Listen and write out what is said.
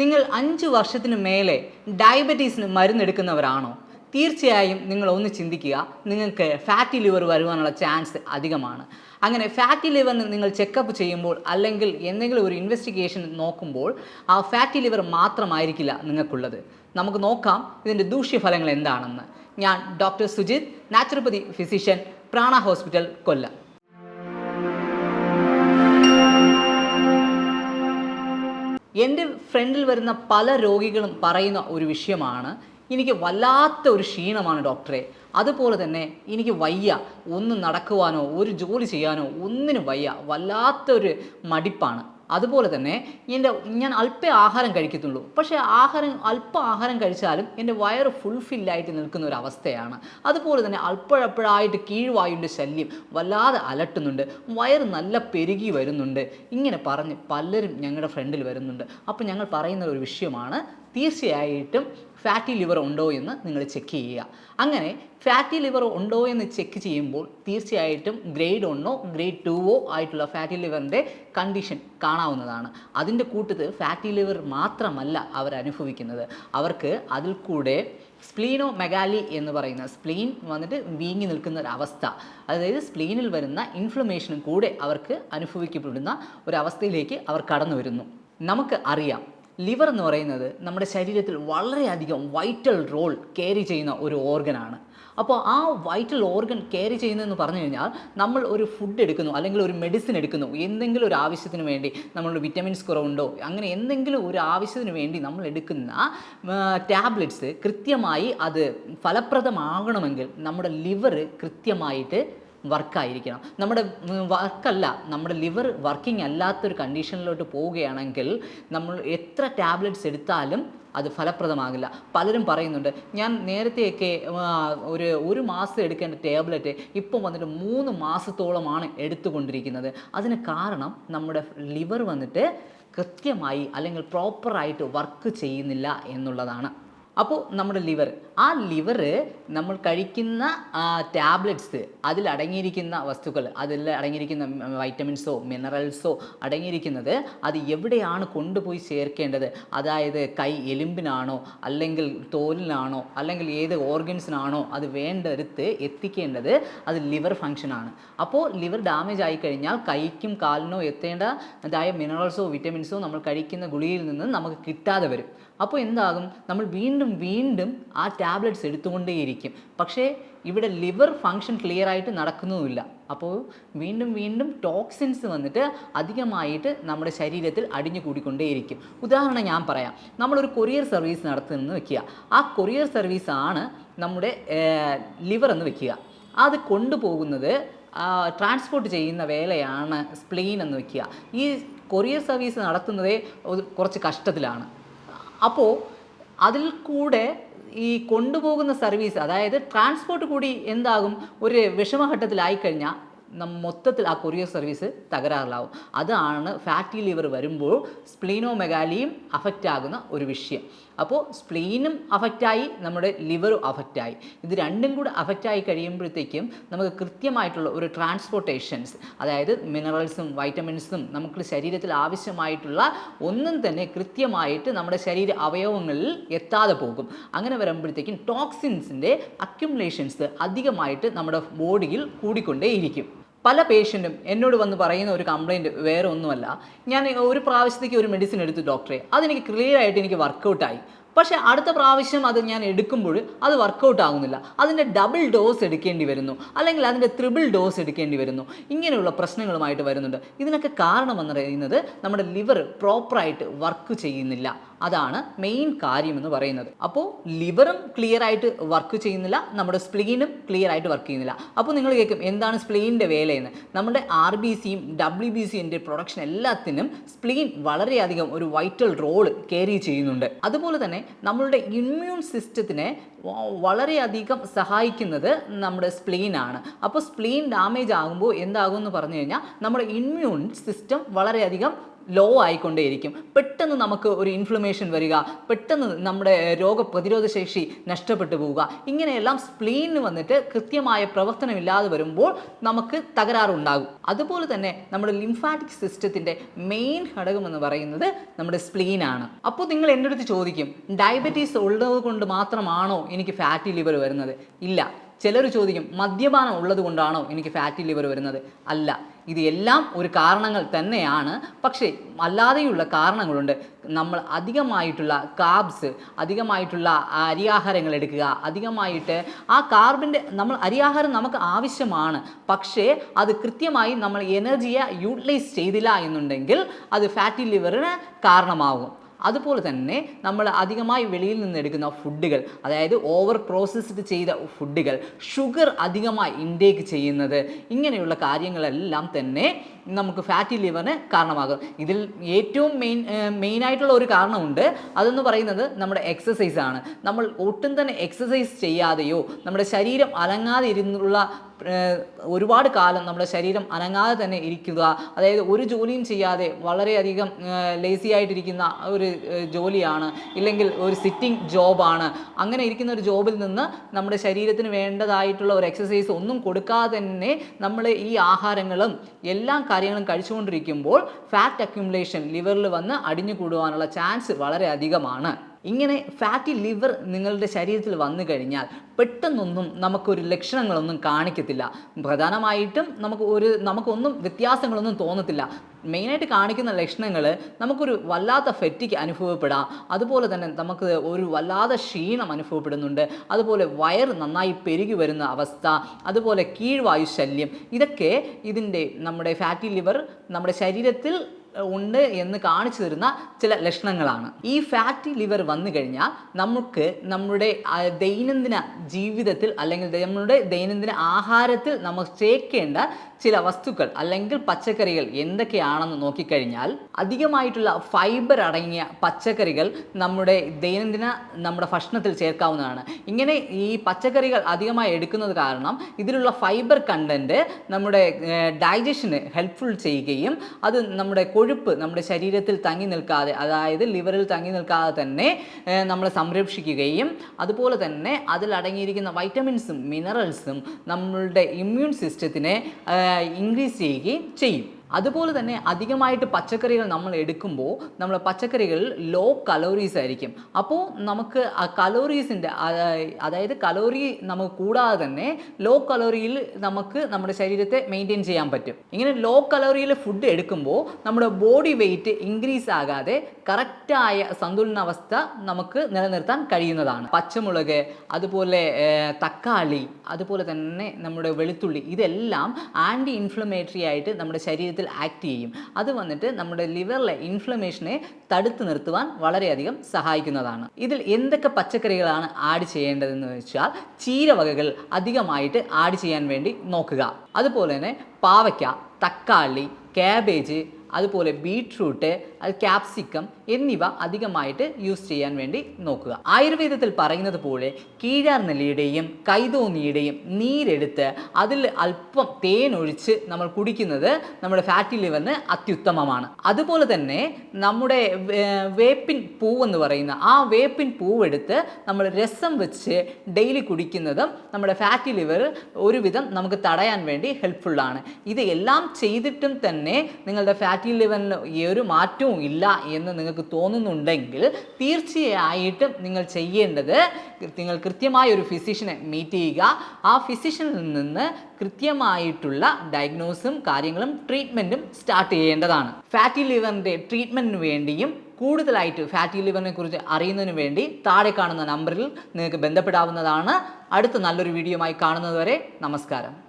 നിങ്ങൾ അഞ്ച് വർഷത്തിന് മേലെ ഡയബറ്റീസിന് മരുന്നെടുക്കുന്നവരാണോ? തീർച്ചയായും നിങ്ങൾ ഒന്ന് ചിന്തിക്കുക. നിങ്ങൾക്ക് ഫാറ്റി ലിവർ വരുവാനുള്ള ചാൻസ് അധികമാണ്. അങ്ങനെ ഫാറ്റി ലിവറിന് നിങ്ങൾ ചെക്കപ്പ് ചെയ്യുമ്പോൾ അല്ലെങ്കിൽ എന്തെങ്കിലും ഒരു ഇൻവെസ്റ്റിഗേഷൻ നോക്കുമ്പോൾ ആ ഫാറ്റി ലിവർ മാത്രമായിരിക്കില്ല നിങ്ങൾക്കുള്ളത്. നമുക്ക് നോക്കാം ഇതിന്റെ ദൂഷ്യഫലങ്ങൾ എന്താണെന്ന്. ഞാൻ doctor Sujith naturopathy physician Prana hospital Kollam. എന്റെ ഫ്രണ്ടിൽ വരുന്ന പല രോഗികളും പറയുന്ന ഒരു വിഷയമാണ്. എനിക്ക് വല്ലാത്ത ഒരു ക്ഷീണമാണ് ഡോക്ടറെ. അതുപോലെ തന്നെ എനിക്ക് വയ്യ. ഒന്ന് നടക്കുവാനോ ഒരു ജോലി ചെയ്യാനോ ഒന്നിനും വയ്യ. വല്ലാത്തൊരു മടിപ്പാണ്. അതുപോലെ തന്നെ എന്റെ ഞാൻ അല്പ ആഹാരം കഴിക്കത്തുള്ളൂ. പക്ഷേ ആഹാരം അല്പ ആഹാരം കഴിച്ചാലും എന്റെ വയറ് ഫുൾഫില്ലായിട്ട് നിൽക്കുന്ന ഒരു അവസ്ഥയാണ് അതുപോലെ തന്നെ അല്പഴപ്പോഴായിട്ട് കീഴ്വായുന്റെ ശല്യം വല്ലാതെ അലട്ടുന്നുണ്ട്. വയറ് നല്ല പെരുകി വരുന്നുണ്ട്. ഇങ്ങനെ പറഞ്ഞ് പലരും ഞങ്ങളുടെ ഫ്രണ്ടിൽ വരുന്നുണ്ട്. അപ്പോൾ ഞങ്ങൾ പറയുന്ന ഒരു വിഷയമാണ് തീർച്ചയായിട്ടും ഫാറ്റി ലിവർ ഉണ്ടോ എന്ന് നിങ്ങൾ ചെക്ക് ചെയ്യുക. അങ്ങനെ ഫാറ്റി ലിവർ ഉണ്ടോ എന്ന് ചെക്ക് ചെയ്യുമ്പോൾ തീർച്ചയായിട്ടും ഗ്രേഡ് ഒന്നോ ഗ്രേഡ് ടുവോ ആയിട്ടുള്ള ഫാറ്റി ലിവറിന്റെ കണ്ടീഷൻ കാണാവുന്നതാണ്. അതിന്റെ കൂട്ടത്തിൽ ഫാറ്റി ലിവർ മാത്രമല്ല അവർ അനുഭവിക്കുന്നത്. അവർക്ക് അതിൽ കൂടെ സ്പ്ലീനോ മെഗാലി എന്ന് പറയുന്ന സ്പ്ലീൻ വന്നിട്ട് വീങ്ങി നിൽക്കുന്ന ഒരു അവസ്ഥ. അതായത് സ്പ്ലീനിൽ വരുന്ന ഇൻഫ്ലമേഷനും കൂടെ അവർക്ക് അനുഭവിക്കപ്പെടുന്ന ഒരവസ്ഥയിലേക്ക് അവർ കടന്നു വരുന്നു. നമുക്ക് അറിയാം ലിവർ എന്ന് പറയുന്നത് നമ്മുടെ ശരീരത്തിൽ വളരെയധികം വൈറ്റൽ റോൾ ക്യാരി ചെയ്യുന്ന ഒരു ഓർഗനാണ് അപ്പോൾ ആ വൈറ്റൽ ഓർഗൻ ക്യാരി ചെയ്യുന്നതെന്ന് പറഞ്ഞു കഴിഞ്ഞാൽ നമ്മൾ ഒരു ഫുഡ് എടുക്കുന്നു അല്ലെങ്കിൽ ഒരു മെഡിസിൻ എടുക്കുന്നു എന്തെങ്കിലും ഒരു ആവശ്യത്തിന് വേണ്ടി നമ്മൾ വിറ്റമിൻസ് കുറവുണ്ടോ അങ്ങനെ എന്തെങ്കിലും ഒരു ആവശ്യത്തിന് വേണ്ടി നമ്മൾ എടുക്കുന്ന ടാബ്ലറ്റ്സ് കൃത്യമായി അത് ഫലപ്രദമാകണമെങ്കിൽ നമ്മുടെ ലിവർ കൃത്യമായിട്ട് വർക്കായിരിക്കണം നമ്മുടെ വർക്കല്ല നമ്മുടെ ലിവർ വർക്കിംഗ് അല്ലാത്തൊരു കണ്ടീഷനിലോട്ട് പോവുകയാണെങ്കിൽ നമ്മൾ എത്ര ടാബ്ലറ്റ്സ് എടുത്താലും അത് ഫലപ്രദമാകില്ല. പലരും പറയുന്നുണ്ട് ഞാൻ നേരത്തെയൊക്കെ ഒരു ഒരു മാസം എടുക്കേണ്ട ടാബ്ലറ്റ് ഇപ്പം വന്നിട്ട് മൂന്ന് മാസത്തോളമാണ് എടുത്തുകൊണ്ടിരിക്കുന്നത്. അതിന് കാരണം നമ്മുടെ ലിവർ വന്നിട്ട് കൃത്യമായി അല്ലെങ്കിൽ പ്രോപ്പറായിട്ട് വർക്ക് ചെയ്യുന്നില്ല എന്നുള്ളതാണ്. അപ്പോൾ നമ്മുടെ ലിവർ. ആ ലിവർ നമ്മൾ കഴിക്കുന്ന ടാബ്ലറ്റ്സ് അതിൽ അടങ്ങിയിരിക്കുന്ന വസ്തുക്കൾ അതിൽ അടങ്ങിയിരിക്കുന്ന വൈറ്റമിൻസോ മിനറൽസോ അടങ്ങിയിരിക്കുന്നത് അത് എവിടെയാണ് കൊണ്ടുപോയി ചേർക്കേണ്ടത്? അതായത് കൈ എലുമ്പിനാണോ അല്ലെങ്കിൽ തോലിനാണോ അല്ലെങ്കിൽ ഏത് ഓർഗൻസിനാണോ അത് വേണ്ടടുത്ത് എത്തിക്കേണ്ടത് അത് ലിവർ ഫങ്ഷനാണ്. അപ്പോൾ ലിവർ ഡാമേജ് ആയിക്കഴിഞ്ഞാൽ കൈക്കും കാലിനോ എത്തേണ്ടതായ മിനറൽസോ വിറ്റമിൻസോ നമ്മൾ കഴിക്കുന്ന ഗുളികയിൽ നിന്ന് നമുക്ക് കിട്ടാതെ വരും. അപ്പോൾ എന്താകും? നമ്മൾ വീണ്ടും വീണ്ടും ആ ടാബ്ലറ്റ്സ് എടുത്തുകൊണ്ടേയിരിക്കും. പക്ഷേ ഇവിടെ ലിവർ ഫങ്ഷൻ ക്ലിയർ ആയിട്ട് നടക്കുന്നുമില്ല. അപ്പോൾ വീണ്ടും വീണ്ടും ടോക്സിൻസ് വന്നിട്ട് അധികമായിട്ട് നമ്മുടെ ശരീരത്തിൽ അടിഞ്ഞു കൂടിക്കൊണ്ടേയിരിക്കും. ഉദാഹരണം ഞാൻ പറയാം. നമ്മളൊരു കൊറിയർ സർവീസ് നടത്തുന്നെന്ന് വെക്കുക. ആ കൊറിയർ സർവീസ് ആണ് നമ്മുടെ ലിവർ എന്ന് വെക്കുക. അത് കൊണ്ടുപോകുന്നത് ട്രാൻസ്പോർട്ട് ചെയ്യുന്ന വേലയാണ് സ്പ്ലെയിൻ എന്ന് വെക്കുക. ഈ കൊറിയർ സർവീസ് നടത്തുന്നതേ കുറച്ച് കഷ്ടത്തിലാണ്. അപ്പോൾ അതിൽ കൂടെ ഈ കൊണ്ടുപോകുന്ന സർവീസ് അതായത് ട്രാൻസ്പോർട്ട് കൂടി എന്താകും? ഒരു വിഷമഘട്ടത്തിലായിക്കഴിഞ്ഞാൽ മൊത്തത്തിൽ ആ കൊറിയർ സർവീസ് തകരാറിലാവും. അതാണ് ഫാറ്റി ലിവർ വരുമ്പോൾ സ്പ്ലീനോ മെഗാലിയും അഫക്റ്റ് ആകുന്ന ഒരു വിഷയം. അപ്പോൾ സ്പ്ലീനും അഫക്റ്റായി നമ്മുടെ ലിവറും അഫക്റ്റായി ഇത് രണ്ടും കൂടെ അഫക്റ്റായി കഴിയുമ്പോഴത്തേക്കും നമുക്ക് കൃത്യമായിട്ടുള്ള ഒരു ട്രാൻസ്പോർട്ടേഷൻസ് അതായത് മിനറൽസും വൈറ്റമിൻസും നമുക്ക് ശരീരത്തിൽ ആവശ്യമായിട്ടുള്ള ഒന്നും തന്നെ കൃത്യമായിട്ട് നമ്മുടെ ശരീര അവയവങ്ങളിൽ എത്താതെ പോകും. അങ്ങനെ വരുമ്പോഴത്തേക്കും ടോക്സിൻസിന്റെ അക്യുമുലേഷൻസ് അധികമായിട്ട് നമ്മുടെ ബോഡിയിൽ കൂടിക്കൊണ്ടേയിരിക്കും. പല പേഷ്യന്റും എന്നോട് വന്ന് പറയുന്ന ഒരു കംപ്ലയിന്റ് വേറെ ഒന്നുമല്ല ഞാൻ ഒരു പ്രാവശ്യത്തേക്ക് ഒരു മെഡിസിൻ എടുത്തു ഡോക്ടറെ അതെനിക്ക് ക്ലിയർ ആയിട്ട് എനിക്ക് വർക്കൗട്ടായി പക്ഷേ അടുത്ത പ്രാവശ്യം അത് ഞാൻ എടുക്കുമ്പോൾ അത് വർക്കൗട്ട് ആകുന്നില്ല അതിന്റെ ഡബിൾ ഡോസ് എടുക്കേണ്ടി വരുന്നു. അല്ലെങ്കിൽ അതിന്റെ ത്രിബിൾ ഡോസ് എടുക്കേണ്ടി വരുന്നു. ഇങ്ങനെയുള്ള പ്രശ്നങ്ങളുമായിട്ട് വരുന്നുണ്ട്. ഇതിനൊക്കെ കാരണമെന്ന് പറയുന്നത് നമ്മുടെ ലിവർ പ്രോപ്പറായിട്ട് വർക്ക് ചെയ്യുന്നില്ല. അതാണ് മെയിൻ കാര്യം എന്ന് പറയുന്നത് അപ്പോൾ ലിവറും ക്ലിയർ ആയിട്ട് വർക്ക് ചെയ്യുന്നില്ല. നമ്മുടെ സ്പ്ലീനും ക്ലിയർ ആയിട്ട് വർക്ക് ചെയ്യുന്നില്ല. അപ്പോൾ നിങ്ങൾ കേൾക്കും എന്താണ് സ്പ്ലീനിന്റെ വേലയെന്ന്? നമ്മുടെ ആർ ബി സിയും ഡബ്ല്യു ബി സിന്റെ പ്രൊഡക്ഷൻ എല്ലാത്തിനും സ്പ്ലീൻ വളരെയധികം ഒരു വൈറ്റൽ റോൾ ക്യാരി ചെയ്യുന്നുണ്ട്. അതുപോലെ തന്നെ നമ്മളുടെ ഇമ്മ്യൂൺ സിസ്റ്റത്തിനെ വളരെയധികം സഹായിക്കുന്നത് നമ്മുടെ സ്പ്ലീനാണ് അപ്പോൾ സ്പ്ലീൻ ഡാമേജ് ആകുമ്പോൾ എന്താകുമെന്ന് പറഞ്ഞു കഴിഞ്ഞാൽ നമ്മുടെ ഇമ്മ്യൂൺ സിസ്റ്റം വളരെയധികം ലോ ആയിക്കൊണ്ടേയിരിക്കും. പെട്ടെന്ന് നമുക്ക് ഒരു ഇൻഫ്ലമേഷൻ വരിക പെട്ടെന്ന് നമ്മുടെ രോഗപ്രതിരോധ ശേഷി നഷ്ടപ്പെട്ടു പോവുക. ഇങ്ങനെയെല്ലാം സ്പ്ലീനിന് വന്നിട്ട് കൃത്യമായ പ്രവർത്തനമില്ലാതെ വരുമ്പോൾ നമുക്ക് തകരാറുണ്ടാകും. അതുപോലെ തന്നെ നമ്മുടെ ലിംഫാറ്റിക് സിസ്റ്റത്തിന്റെ മെയിൻ ഘടകം എന്ന് പറയുന്നത് നമ്മുടെ സ്പ്ലീനാണ് അപ്പോൾ നിങ്ങൾ എന്റെ അടുത്ത് ചോദിക്കും ഡയബറ്റീസ് ഉള്ളത് കൊണ്ട് മാത്രമാണോ എനിക്ക് ഫാറ്റി ലിവർ വരുന്നത്? ഇല്ല. ചിലർ ചോദിക്കും മദ്യപാനം ഉള്ളത് കൊണ്ടാണോ എനിക്ക് ഫാറ്റി ലിവർ വരുന്നത്? അല്ല ഇത് എല്ലാം ഒരു കാരണങ്ങൾ തന്നെയാണ്. പക്ഷേ അല്ലാതെയുള്ള കാരണങ്ങളുണ്ട്. നമ്മൾ അധികമായിട്ടുള്ള കാബ്സ് അധികമായിട്ടുള്ള അരിയാഹാരങ്ങൾ എടുക്കുക. അധികമായിട്ട് ആ കാർബിന്റെ നമ്മൾ അരിയാഹാരം നമുക്ക് ആവശ്യമാണ്. പക്ഷേ അത് കൃത്യമായി നമ്മൾ എനർജിയെ യൂട്ടിലൈസ് ചെയ്തില്ല എന്നുണ്ടെങ്കിൽ അത് ഫാറ്റി ലിവറിന് കാരണമാകും. അതുപോലെ തന്നെ നമ്മൾ അധികമായി വെളിയിൽ നിന്ന് എടുക്കുന്ന ഫുഡുകൾ അതായത് ഓവർ പ്രോസസ്ഡ് ചെയ്ത ഫുഡുകൾ ഷുഗർ അധികമായി ഇൻടേക്ക് ചെയ്യുന്നത് ഇങ്ങനെയുള്ള കാര്യങ്ങളെല്ലാം തന്നെ നമുക്ക് ഫാറ്റി ലിവറിന് കാരണമാകും. ഇതിൽ ഏറ്റവും മെയിൻ മെയിനായിട്ടുള്ള ഒരു കാരണമുണ്ട്. അതെന്ന് പറയുന്നത് നമ്മുടെ എക്സസൈസാണ് നമ്മൾ ഒട്ടും തന്നെ എക്സസൈസ് ചെയ്യാതെയോ നമ്മുടെ ശരീരം അലങ്ങാതെ ഇരുന്നുള്ള ഒരുപാട് കാലം നമ്മുടെ ശരീരം അനങ്ങാതെ തന്നെ ഇരിക്കുക. അതായത് ഒരു ജോലിയും ചെയ്യാതെ വളരെയധികം ലേസി ആയിട്ടിരിക്കുന്ന ഒരു ജോലിയാണ്. ഇല്ലെങ്കിൽ ഒരു സിറ്റിംഗ് ജോബാണ് അങ്ങനെ ഇരിക്കുന്ന ഒരു ജോബിൽ നിന്ന് നമ്മുടെ ശരീരത്തിന് വേണ്ടതായിട്ടുള്ള ഒരു എക്സസൈസ് ഒന്നും കൊടുക്കാതെ തന്നെ നമ്മൾ ഈ ആഹാരങ്ങളും എല്ലാ കാര്യങ്ങളും കഴിച്ചുകൊണ്ടിരിക്കുമ്പോൾ ഫാറ്റ് അക്യുമുലേഷൻ ലിവറിൽ വന്ന് അടിഞ്ഞു കൂടുവാനുള്ള ചാൻസ് വളരെ അധികമാണ്. ഇങ്ങനെ ഫാറ്റി ലിവർ നിങ്ങളുടെ ശരീരത്തിൽ വന്നു കഴിഞ്ഞാൽ പെട്ടെന്നൊന്നും നമുക്കൊരു ലക്ഷണങ്ങളൊന്നും കാണിക്കത്തില്ല. പ്രധാനമായിട്ടും നമുക്ക് ഒരു നമുക്കൊന്നും വ്യത്യാസങ്ങളൊന്നും തോന്നത്തില്ല. മെയിനായിട്ട് കാണിക്കുന്ന ലക്ഷണങ്ങൾ നമുക്കൊരു വല്ലാത്ത ഫെറ്റിക്ക് അനുഭവപ്പെടാം. അതുപോലെ തന്നെ നമുക്ക് ഒരു വല്ലാത്ത ക്ഷീണം അനുഭവപ്പെടുന്നുണ്ട്. അതുപോലെ വയറ് നന്നായി പെരുകി വരുന്ന അവസ്ഥ. അതുപോലെ കീഴ്വായു ശല്യം. ഇതൊക്കെ ഇതിന്റെ നമ്മുടെ ഫാറ്റി ലിവർ നമ്മുടെ ശരീരത്തിൽ ഉണ്ട് എന്ന് കാണിച്ചു തരുന്ന ചില ലക്ഷണങ്ങളാണ്. ഈ ഫാറ്റി ലിവർ വന്നു കഴിഞ്ഞാൽ നമുക്ക് നമ്മുടെ ദൈനംദിന ജീവിതത്തിൽ അല്ലെങ്കിൽ നമ്മുടെ ദൈനംദിന ആഹാരത്തിൽ നമ്മൾ ചേക്കേണ്ട ചില വസ്തുക്കൾ അല്ലെങ്കിൽ പച്ചക്കറികൾ എന്തൊക്കെയാണെന്ന് നോക്കിക്കഴിഞ്ഞാൽ അധികമായിട്ടുള്ള ഫൈബർ അടങ്ങിയ പച്ചക്കറികൾ നമ്മുടെ ദൈനംദിന നമ്മുടെ ഭക്ഷണത്തിൽ ചേർക്കാവുന്നതാണ്. ഇങ്ങനെ ഈ പച്ചക്കറികൾ അധികമായി എടുക്കുന്നത് കാരണം ഇതിലുള്ള ഫൈബർ കണ്ടന്റ് നമ്മുടെ ഡൈജഷന് ഹെൽപ്ഫുൾ ചെയ്യുകയും അത് നമ്മുടെ കൊഴുപ്പ് നമ്മുടെ ശരീരത്തിൽ തങ്ങി നിൽക്കാതെ അതായത് ലിവറിൽ തങ്ങി നിൽക്കാതെ തന്നെ നമ്മൾ സംരക്ഷിക്കുകയും അതുപോലെ തന്നെ അതിൽ അടങ്ങിയിരിക്കുന്ന വൈറ്റമിൻസും മിനറൽസും നമ്മളുടെ ഇമ്മ്യൂൺ സിസ്റ്റത്തിനെ ഇൻക്രീസ് ചെയ്യുകയും ചെയ്യും. അതുപോലെ തന്നെ അധികമായിട്ട് പച്ചക്കറികൾ നമ്മൾ എടുക്കുമ്പോൾ നമ്മൾ പച്ചക്കറികൾ ലോ കലോറീസ് ആയിരിക്കും. അപ്പോൾ നമുക്ക് ആ കലോറീസിന്റെ അതായത് കലോറി നമുക്ക് കൂടാതെ തന്നെ ലോ കലോറിയിൽ നമുക്ക് നമ്മുടെ ശരീരത്തെ മെയിന്റെയിൻ ചെയ്യാൻ പറ്റും. ഇങ്ങനെ ലോ കലോറിയിൽ ഫുഡ് എടുക്കുമ്പോൾ നമ്മുടെ ബോഡി വെയിറ്റ് ഇൻക്രീസ് ആകാതെ കറക്റ്റായ സന്തുലനാവസ്ഥ നമുക്ക് നിലനിർത്താൻ കഴിയുന്നതാണ്. പച്ചമുളക് അതുപോലെ തക്കാളി അതുപോലെ തന്നെ നമ്മുടെ വെളുത്തുള്ളി ഇതെല്ലാം ആന്റി ഇൻഫ്ലമേറ്ററി ആയിട്ട് നമ്മുടെ ശരീരത്തിൽ ആക്ട് ചെയ്യും. അത് വന്നിട്ട് നമ്മുടെ ലിവറിലെ ഇൻഫ്ലമേഷനെ തടുത്തു നിർത്തുവാൻ വളരെയധികം സഹായിക്കുന്നതാണ്. ഇതിൽ എന്തൊക്കെ പച്ചക്കറികളാണ് ആഡ് ചെയ്യേണ്ടതെന്ന് വെച്ചാൽ ചീരവകകൾ അധികമായിട്ട് ആഡ് ചെയ്യാൻ വേണ്ടി നോക്കുക. അതുപോലെ തന്നെ പാവയ്ക്ക തക്കാളി കാബേജ് അതുപോലെ ബീട്രൂട്ട് അത് ക്യാപ്സിക്കം എന്നിവ അധികമായിട്ട് യൂസ് ചെയ്യാൻ വേണ്ടി നോക്കുക. ആയുർവേദത്തിൽ പറയുന്നത് പോലെ കീഴാർനെല്ലിയുടെയും കൈതോന്നിയുടെയും നീരെടുത്ത് അതിൽ അല്പം തേൻ ഒഴിച്ച് നമ്മൾ കുടിക്കുന്നത് നമ്മുടെ ഫാറ്റി ലിവറിന് അത്യുത്തമമാണ്. അതുപോലെ തന്നെ നമ്മുടെ വേപ്പിൻ പൂവെന്ന് പറയുന്ന ആ വേപ്പിൻ പൂവെടുത്ത് നമ്മൾ രസം വെച്ച് ഡെയിലി കുടിക്കുന്നതും നമ്മുടെ ഫാറ്റി ലിവർ ഒരുവിധം നമുക്ക് തടയാൻ വേണ്ടി ഹെൽപ്ഫുള്ളാണ്. ഇത് എല്ലാം ചെയ്തിട്ടും തന്നെ നിങ്ങളുടെ ഫാറ്റി ലിവറിന് ഈ ഒരു മാറ്റവും ഇല്ല എന്ന് നിങ്ങൾക്ക് തോന്നുന്നുണ്ടെങ്കിൽ തീർച്ചയായിട്ടും നിങ്ങൾ ചെയ്യേണ്ടത് നിങ്ങൾ കൃത്യമായ ഒരു ഫിസിഷ്യനെ മീറ്റ് ചെയ്യുക. ആ ഫിസിഷ്യനിൽ നിന്ന് കൃത്യമായിട്ടുള്ള ഡയഗ്നോസും കാര്യങ്ങളും ട്രീറ്റ്മെന്റും സ്റ്റാർട്ട് ചെയ്യേണ്ടതാണ്. ഫാറ്റി ലിവറിന്റെ ട്രീറ്റ്മെന്റിന് വേണ്ടിയും കൂടുതലായിട്ട് ഫാറ്റി ലിവറിനെ കുറിച്ച് അറിയുന്നതിന് വേണ്ടി താഴെ കാണുന്ന നമ്പറിൽ നിങ്ങൾക്ക് ബന്ധപ്പെടാവുന്നതാണ്. അടുത്ത നല്ലൊരു വീഡിയോയുമായി കാണുന്നതുവരെ നമസ്കാരം.